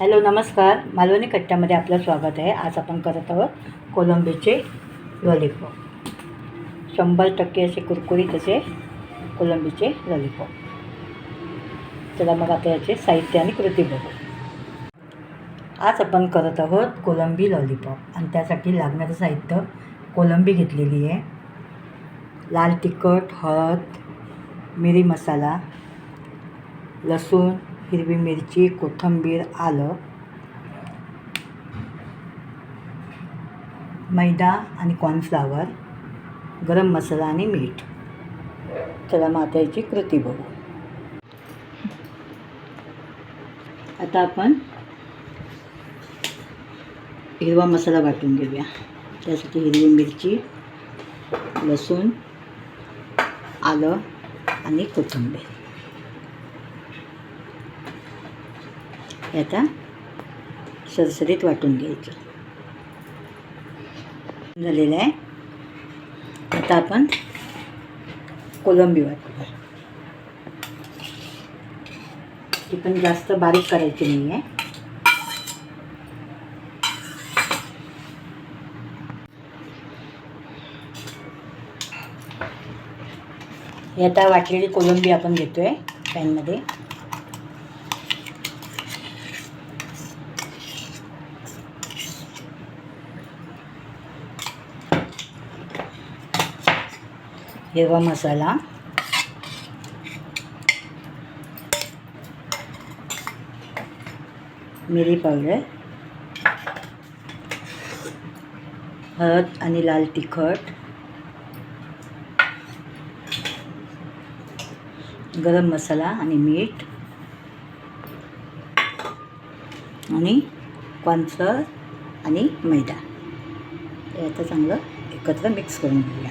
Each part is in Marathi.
हॅलो नमस्कार. मालवणी कट्ट्यामध्ये आपलं स्वागत आहे. आज आपण करत आहोत कोलंबीचे लॉलीपॉप. शंभर टक्के असे कुरकुरीत असे कोलंबीचे लॉलीपॉप. चला मग आता याचे साहित्य आणि कृती बघू. आज आपण करत आहोत कोलंबी लॉलीपॉप. आणि त्यासाठी लागणारं साहित्य कोलंबी घेतलेली आहे. लाल तिखट हळद मिरी मसाला लसूण हिरवी मिरची कोथिंबीर आलं. मैदा आणि कॉर्नफ्लावर गरम मसाला आणि मीठ. चला मग कृती बघू. आता आपण हिरवा मसाला वाटून घेऊया. त्यासाठी हिरवी मिरची लसूण आलं आणि कोथिंबीर. हे आता सरसरीत वाटून घ्यायचं. झालेलं आहे. आता आपण कोलंबी वाटूया. ती पण जास्त बारीक करायची नाही आहे ही आता वाटलेली कोलंबी आपण घेतो आहे पॅनमध्ये. हिरवा मसाला. मिरी पावडर. हळद आणि लाल तिखट. गरम मसाला आणि मीठ. आणि कॉर्नफ्लॉवर आणि मैदा. हे आता चांगलं एकत्र मिक्स करून घेऊया.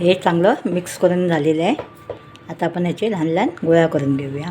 हे चांगलं मिक्स करून झालेलं आहे. आता आपण याचे लहान लहान गोळ्या करून घेऊया.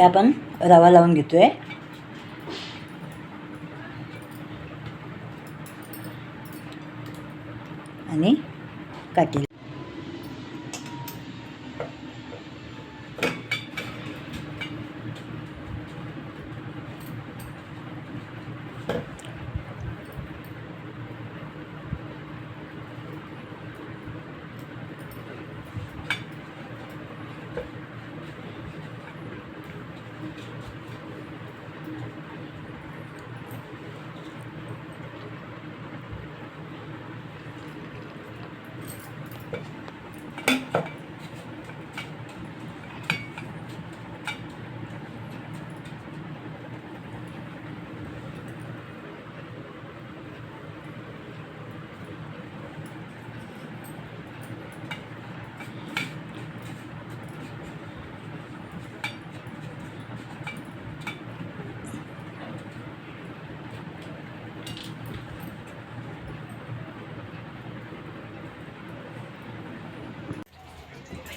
आता आपण रवा लावून घेतोय. आणि काठी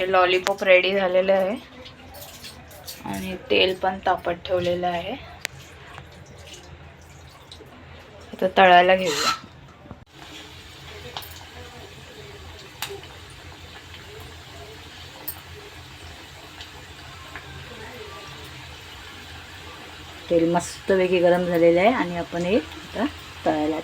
हे लॉलीपॉप रेडी झालेलं आहे. आणि तेल पण तापत ठेवलेलं आहे. आता तळायला घेऊया. तेल मस्तपैकी गरम झालेलं आहे आणि आपण हे आता तळायला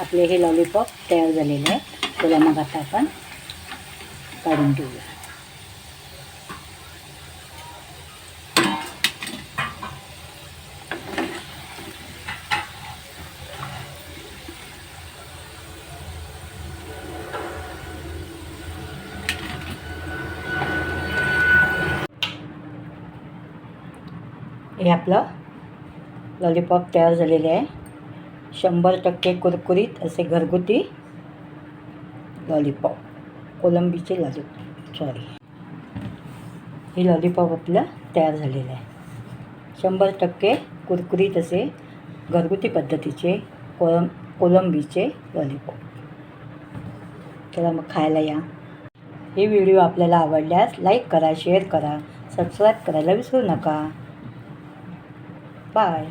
आपले हे लॉलीपॉप तयार झालेले आहे त्याला मग आता आपण काढून घेऊया. हे आपलं लॉलीपॉप तयार झालेले आहे. शंभर टक्के कुरकुरीत असे घरगुती लॉलीपॉप. कोलंबीचे लॉलीपॉप सॉरी हे लॉलीपॉप आपलं तयार झालेलं आहे. शंभर टक्के कुरकुरीत असे घरगुती पद्धतीचे कोलम कोलंबीचे लॉलीपॉप. चला मग खायला या. हे व्हिडिओ आपल्याला आवडल्यास लाईक करा शेअर करा सबस्क्राईब करायला विसरू नका. बाय.